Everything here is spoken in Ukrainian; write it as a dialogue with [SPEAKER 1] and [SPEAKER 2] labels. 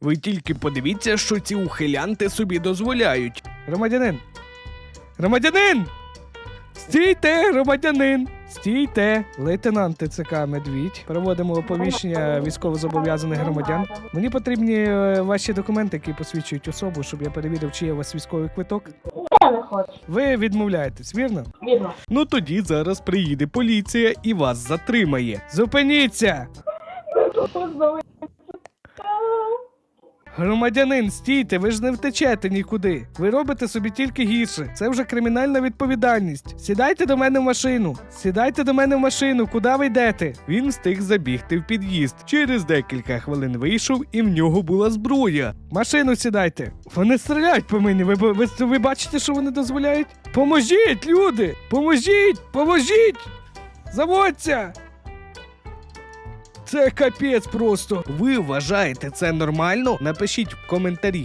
[SPEAKER 1] Ви тільки подивіться, що ці ухилянти собі дозволяють. Громадянин! Громадянин! Стійте, громадянин! Стійте, лейтенант ТЦК Медвідь. Проводимо оповіщення військовозобов'язаних громадян. Мені потрібні е, ваші документи, які посвідчують особу, щоб я перевірив, чи є у вас військовий квиток.
[SPEAKER 2] Я не хочу.
[SPEAKER 1] Ви відмовляєтесь, вірно?
[SPEAKER 2] Вірно.
[SPEAKER 1] Ну тоді зараз приїде поліція і вас затримає. Зупиніться! Громадянин, стійте, ви ж не втечете нікуди. Ви робите собі тільки гірше. Це вже кримінальна відповідальність. Сідайте до мене в машину. Сідайте до мене в машину, куди ви йдете? Він встиг забігти в під'їзд. Через декілька хвилин вийшов, і в нього була зброя. Машину сідайте. Вони стріляють по мені. Ви, ви, ви, бачите, що вони дозволяють? Поможіть, люди! Поможіть! Поможіть! Заводься! Це капець просто. Ви вважаєте це нормально? Напишіть в коментарі.